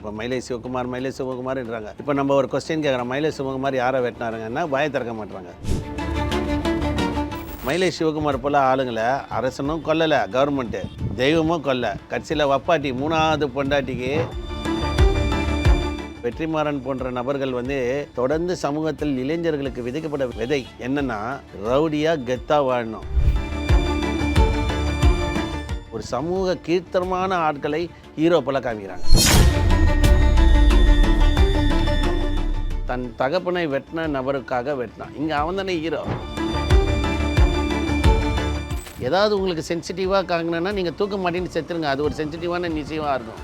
இப்போ மயிலை சிவகுமார் மயிலை சிவகுமார்ன்றாங்க இப்போ நம்ம ஒரு கொஸ்டின் கேட்குறோம். மயிலை சிவகுமார் யாரை வெட்டினாருங்கன்னா வாய திறக்க மாட்டாங்க. மயிலை சிவகுமார் போல ஆளுங்களை அரசனும் கொல்லலை கவர்மெண்ட்டு தெய்வமும் கொல்ல. கட்சியில் வப்பாட்டி மூணாவது பொண்டாட்டிக்கு வெற்றிமாறன் போன்ற நபர்கள் வந்து தொடர்ந்து சமூகத்தில் இளைஞர்களுக்கு விதைக்கப்பட விதை என்னன்னா ரவுடியா கெத்தா வாழணும். ஒரு சமூக கீர்த்தனமான ஆட்களை ஹீரோ போல காமிக்கிறாங்க. தன் தகப்பனை வெட்டின நபருக்காக வெட்டினான். இங்கே அவன் தானே ஹீரோ ஏதாவது உங்களுக்கு சென்சிட்டிவாக காங்கினா நீங்கள் தூக்க மாட்டேன்னு செத்துருங்க. அது ஒரு சென்சிட்டிவான நிச்சயமாக இருக்கும்.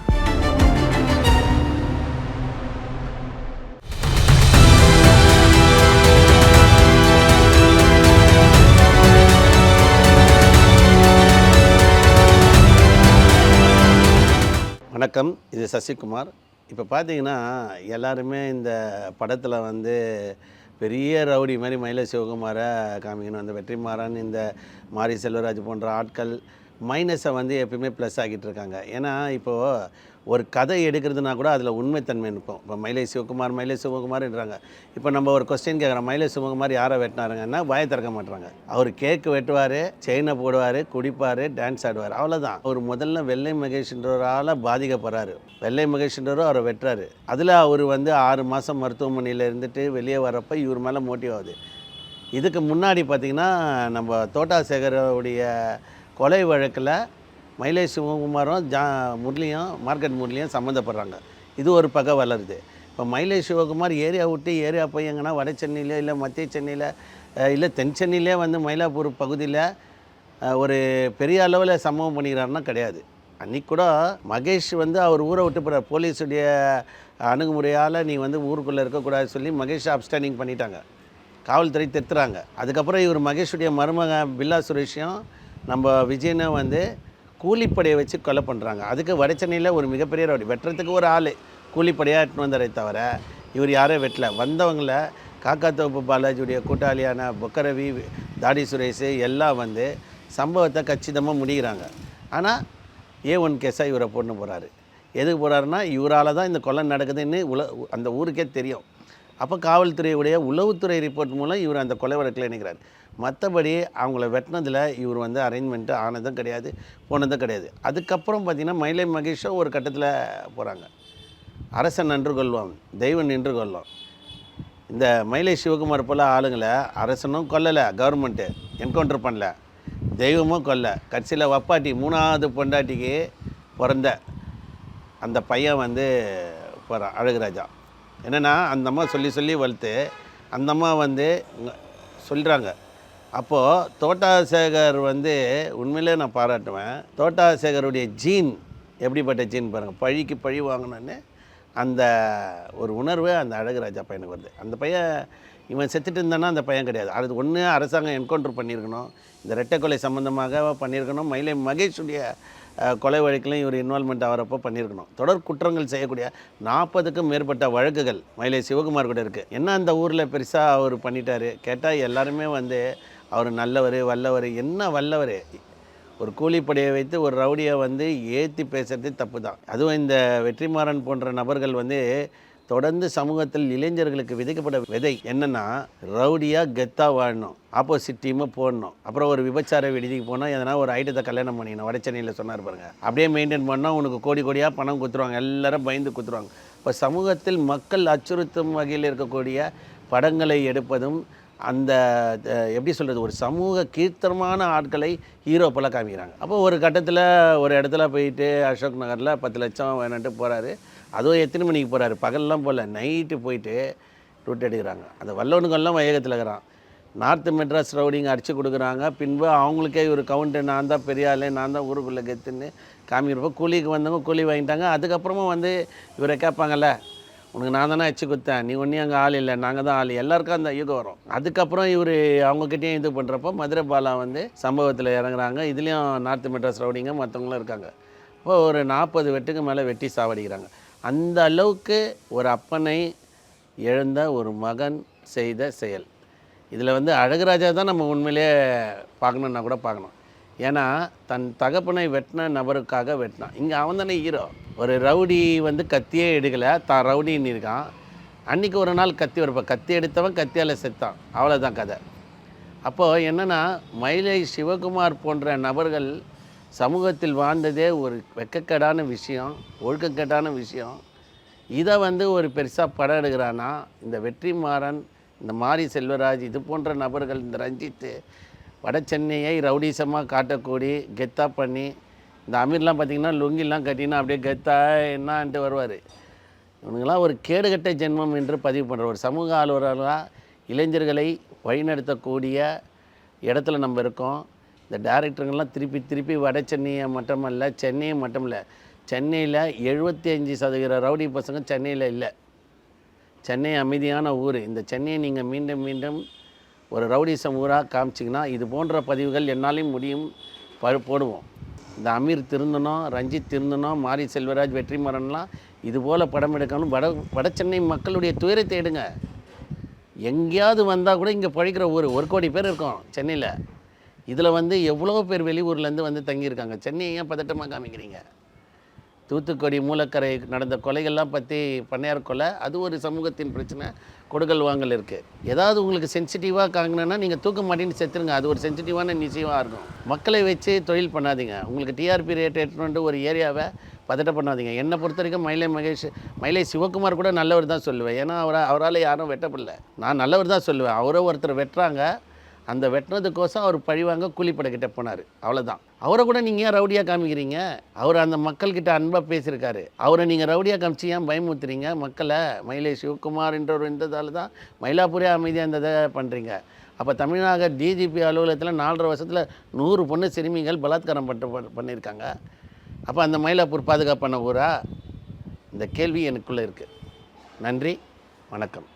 வணக்கம். இது சசிகுமார். இப்போ பார்த்தீங்கன்னா எல்லாருமே இந்த படத்தில் வந்து பெரிய ரவுடி மாதிரி மயில சிவகுமாரை காமிக்கணும். அந்த வெற்றிமாறன் இந்த மாரி செல்வராஜ் போன்ற ஆட்கள் மைனஸை வந்து எப்பயுமே ப்ளஸ் ஆகிட்டு இருக்காங்க. ஏன்னா இப்போது ஒரு கதை எடுக்கிறதுனா கூட அதில் உண்மைத்தன்மை இருக்கும். இப்போ மயிலை சிவகுமார் மயிலை சிவகுமார்ன்றாங்க இப்போ நம்ம ஒரு கொஸ்டின் கேட்குறோம் மயிலை சிவகுமார் யாரை வெட்டினாருங்கன்னா வாயை திறக்க மாட்டாங்க அவர் கேக்கு வெட்டுவார் செயினை போடுவார் குடிப்பார் டான்ஸ் ஆடுவார். அவ்வளோதான் அவர் முதல்ல வெள்ளை மகேஷ்ன்றவரால் பாதிக்கப்படுறாரு. வெள்ளை மகேஷ்ன்றவரும் அவரை வெட்டுறாரு. அதில் அவர் வந்து ஆறு மாதம் மருத்துவமனையில் இருந்துட்டு வெளியே வரப்போ இவர் மேலே மோட்டிவ் ஆகுது. இதுக்கு முன்னாடி பார்த்திங்கன்னா நம்ம தோட்டா சேகரோடைய கொலை வழக்கில் மயிலேஷ் சிவகுமாரும் ஜா முரளியும் மார்க்கெட் முரளியும் சம்மந்தப்படுறாங்க. இது ஒரு பகை வளருது. இப்போ மயிலை சிவகுமார் ஏரியா விட்டு ஏரியா போய் எங்கன்னா வட சென்னையில இல்லை மத்திய சென்னையில் இல்லை தென் சென்னையிலே வந்து மயிலாப்பூர் பகுதியில் ஒரு பெரிய அளவில் சம்பவம் பண்ணிக்கிறாருன்னா கிடையாது. அன்றைக்கி கூட மகேஷ் வந்து அவர் ஊரை விட்டு போகிறார் போலீஸுடைய அணுகுமுறையால் நீ வந்து ஊருக்குள்ளே இருக்கக்கூடாது சொல்லி மகேஷ் அப்ஸ்டாண்டிங் பண்ணிட்டாங்க. காவல்துறை திருத்துறாங்க. அதுக்கப்புறம் இவர் மகேஷுடைய மருமக பில்லா சுரேஷையும் நம்ம விஜயனும் வந்து கூலிப்படையை வச்சு கொலை பண்ணுறாங்க அதுக்கு வடச்சென்னையில் ஒரு மிகப்பெரிய ரவுடி. வெட்டுறதுக்கு ஒரு ஆள். கூலிப்படையாக எடுத்துன்னு வந்தாரே தவிர இவர் யாரும் வெட்டல. வந்தவங்கள காக்காத்தோப்பு பாலாஜியுடைய கூட்டாளியான பொக்கரவி தாடி சுரேஷ் எல்லாம் வந்து சம்பவத்தை கச்சிதமாக முடிகிறாங்க ஆனால் ஏ ஒன் கேஸாக இவரை பொண்ணு போகிறாரு எதுக்கு போகிறாருன்னா இவரால் தான் இந்த கொலை நடக்குதுன்னு உல அந்த ஊருக்கே தெரியும். அப்போ காவல்துறையுடைய உளவுத்துறை ரிப்போர்ட் மூலம் இவர் அந்த கொலை வழக்கில் நினைக்கிறார் மற்றபடி அவங்கள வெட்டினதில் இவர் வந்து அரேஞ்ச்மெண்ட்டு ஆனதும் கிடையாது போனதும் கிடையாது. அதுக்கப்புறம் பார்த்திங்கன்னா மயிலை மகேஷோ ஒரு கட்டத்தில் போகிறாங்க அரசன் நின்று கொள்வான் தெய்வம் நின்று கொள்ளும் இந்த மயிலை சிவகுமார் போல் ஆளுங்களை அரசனும் கொல்லலை கவர்மெண்ட்டு என்கவுண்டர் பண்ணல. தெய்வமும் கொல்ல. கட்சியில் வப்பாட்டி மூணாவது பொண்டாட்டிக்கு பிறந்த அந்த பையன் வந்து போகிறான் அழகுராஜா. என்னென்னா அந்த அம்மா சொல்லி சொல்லி வளர்த்து அந்த அம்மா வந்து சொல்கிறாங்க அப்போது தோட்டாசேகர் வந்து உண்மையிலே நான் பாராட்டுவேன். தோட்டாசேகருடைய ஜீன் எப்படிப்பட்ட ஜீன் பாருங்கள் பழிக்கு பழி வாங்கினோன்னு அந்த ஒரு உணர்வு அந்த அழகுராஜா பையனுக்கு வருது. அந்த பையன் இவன் செத்துட்டு இருந்தானா அந்த பையன் கிடையாது. அது ஒன்று அரசாங்கம் என்கவுண்டர் பண்ணியிருக்கணும். இந்த ரெட்டை கொலை சம்மந்தமாக பண்ணியிருக்கணும். மயிலை மகேஷுடைய கொலை வழக்கிலையும் இவர் இன்வால்மெண்ட் ஆகிறப்போ பண்ணியிருக்கணும். தொடர் குற்றங்கள் செய்யக்கூடிய நாற்பதுக்கும் மேற்பட்ட வழக்குகள் மயிலை சிவகுமார் கூட இருக்குது என்ன அந்த ஊரில் பெருசாக அவர் பண்ணிட்டார்? கேட்டால் எல்லாருமே வந்து அவர் நல்லவர் வல்லவர் என்ன வல்லவர்? ஒரு கூலிப்படையை வைத்து ஒரு ரவுடியை வந்து ஏற்றி பேசுகிறதே தப்பு தான் அதுவும் இந்த வெற்றிமாறன் போன்ற நபர்கள் வந்து தொடர்ந்து சமூகத்தில் இளைஞர்களுக்கு விதைக்கப்பட விதை என்னென்னா ரவுடியாக கெத்தாக வாழணும் ஆப்போசிட் டீமை போடணும். அப்புறம் ஒரு விபச்சார விடுதிக்கு போனால் எதனா ஒரு ஐட்டத்தை கல்யாணம் பண்ணிக்கணும். வடச்சென்னையில் சொன்னார் பாருங்க. அப்படியே மெயின்டைன் பண்ணால் உனக்கு கோடி கோடியாக பணம் குத்துருவாங்க. எல்லாரும் பயந்து குத்துருவாங்க. இப்போ சமூகத்தில் மக்கள் அச்சுறுத்தும் வகையில் இருக்கக்கூடிய படங்களை எடுப்பதும் அந்த எப்படி சொல்கிறது ஒரு சமூக கீர்த்தனமான ஆட்களை ஹீரோ போல காமிக்கிறாங்க. அப்போ ஒரு கட்டத்தில் ஒரு இடத்துல போயிட்டு அசோக் நகரில் பத்து லட்சம் வேணுன்ட்டு போகிறாரு அதுவும் எத்தனை மணிக்கு போகிறாரு பகல்லாம் போகல நைட்டு போயிட்டு ரூட் எடுக்கிறாங்க. அந்த வல்லவனுக்கெல்லாம் வையகத்தில் இருக்கிறான். நார்த்து மெட்ராஸ் ரவுடிங்க அடித்து கொடுக்குறாங்க. பின்பு அவங்களுக்கே ஒரு கவுண்ட்டு நான் தான் பெரிய ஆளு நான் தான் ஊருக்குள்ளே கெத்துன்னு காமிக்கிறப்போ கூலிக்கு வந்தவங்க கூலி வாங்கிட்டாங்க. அதுக்கப்புறமா வந்து இவரை கேட்பாங்கல்ல உனக்கு நான் தானே அச்சு குத்தேன். நீ ஒன்றும் அங்கே ஆள் இல்லை. நாங்கள் தான் ஆள். எல்லாருக்கும் அந்த யுகம் வரும். அதுக்கப்புறம் இவர் அவங்கக்கிட்டேயும் இது பண்ணுறப்போ மதுரை பாலா வந்து சம்பவத்தில் இறங்குறாங்க. இதுலேயும் நார்த் மெட்ராஸ் ரவுடிங்க மற்றவங்களும் இருக்காங்க. இப்போ ஒரு நாற்பது வெட்டுக்கு மேலே வெட்டி சாவடிக்கிறாங்க. அந்த அளவுக்கு ஒரு அப்பனை இழந்த ஒரு மகன் செய்த செயல். இதில் வந்து அழகுராஜா தான் நம்ம உண்மையிலே பார்க்கணுன்னா கூட பார்க்கணும். ஏன்னா தன் தகப்பனை வெட்டின நபருக்காக வெட்டினான். இங்கே அவன் தானே ஹீரோ ஒரு ரவுடி வந்து கத்தியே எடுக்கலை. தான் ரவுடின்னு இருக்கான். அன்றைக்கி ஒரு நாள் கத்தி வரப்போ கத்தி எடுத்தவன் கத்தியால் செத்தான். அவ்வளோதான் கதை. அப்போது என்னென்னா மயிலை சிவகுமார் போன்ற நபர்கள் சமூகத்தில் வாழ்ந்ததே ஒரு வெக்கக்கேடான விஷயம் ஒழுக்கக்கேடான விஷயம். இதை வந்து ஒரு பெருசாக படம் எடுக்கிறான்னா இந்த வெற்றிமாறன் இந்த மாரி செல்வராஜ் இது போன்ற நபர்கள் இந்த ரஞ்சித்து வட சென்னையை ரவுடிசமாக காட்டக்கூடி கெத்தா பண்ணி இந்த அமீர்லாம் பார்த்திங்கன்னா லுங்கிலாம் கட்டினா அப்படியே கெத்தா என்னான்ட்டு வருவார். இவனுங்களாம் ஒரு கேடுகட்ட ஜென்மம் என்று பதிவு பண்ணுற ஒரு சமூக ஆர்வலராக இளைஞர்களை வழிநடத்தக்கூடிய இடத்துல நம்ம இருக்கோம். இந்த டேரக்டருங்கெல்லாம் திருப்பி திருப்பி வட சென்னையை மட்டுமல்ல சென்னையை மட்டும் இல்லை சென்னையில் எழுபத்தி அஞ்சு சதவீத ரவுடி பசங்க சென்னையில் இல்லை. சென்னை அமைதியான ஊர். இந்த சென்னையை நீங்கள் மீண்டும் மீண்டும் ஒரு ரவுடிசம் ஊராக காமிச்சிங்கன்னா இது போன்ற பதிவுகள் என்னாலையும் முடியும். ப போடுவோம். இந்த அமீர் திருந்தணும் ரஞ்சித் திருந்தணும் மாரி செல்வராஜ் வெற்றிமாறன்லாம் இது போல் படம் எடுக்கணும் வட வட சென்னை மக்களுடைய துயரத்தை எடுங்க எங்கேயாவது வந்தால் கூட இங்கே பழிக்கிற ஊர் ஒரு கோடி பேர் இருக்கோம் சென்னையில். இதில் வந்து எவ்வளோ பேர் வெளியூர்லேருந்து வந்து தங்கியிருக்காங்க? சென்னையை ஏன் பதட்டமாக காமிக்கிறீங்க? தூத்துக்குடி மூலக்கரை நடந்த கொலைகள்லாம் பற்றி பண்ணையார் கொலை அது ஒரு சமூகத்தின் பிரச்சனை. கொடுக்கல் வாங்கல் இருக்குது ஏதாவது உங்களுக்கு சென்சிட்டிவாக காங்கினா நீங்கள் தூக்க மாட்டேன்னு செத்துருங்க. அது ஒரு சென்சிட்டிவான நிச்சயமாக இருக்கும். மக்களை வச்சு தொழில் பண்ணாதீங்க. உங்களுக்கு டிஆர்பி ரேட் எடுத்துட்டு ஒரு ஏரியாவை பதட்டம் பண்ணாதீங்க. என்னை பொறுத்த வரைக்கும் மயிலை மகேஷ் மயிலை சிவகுமார் கூட நல்லவர் தான் சொல்லுவேன். ஏன்னா அவரை அவரால் யாரும் வெட்டப்படல. நான் நல்லவர் தான் சொல்லுவேன். அவரோ ஒருத்தர் வெட்டுறாங்க. அந்த வெட்டினதுக்கோசம் அவர் பழிவாங்க கூலிப்படைக்கிட்ட போனார். அவ்வளோதான் அவரை கூட நீங்கள் ஏன் ரவுடியாக காமிக்கிறீங்க? அவர் அந்த மக்கள்கிட்ட அன்பாக பேசியிருக்காரு. அவரை நீங்கள் ரவுடியாக காமிச்சு ஏன் பயமுத்துறீங்க மக்களை மயிலை சிவகுமார் என்றவர் இருந்ததால் தான் மயிலாப்பூரே அமைதியாக இருந்ததை பண்ணுறீங்க அப்போ தமிழ்நாடு டிஜிபி அலுவலகத்தில் நாலரை வருஷத்தில் நூறு பொண்ணு சிறுமிகள் பலாத்காரம் பட்டு பண்ணியிருக்காங்க. அப்போ அந்த மயிலாப்பூர் பாதுகாப்பான ஊரா? இந்த கேள்வி எனக்குள்ளே இருக்குது நன்றி. வணக்கம்.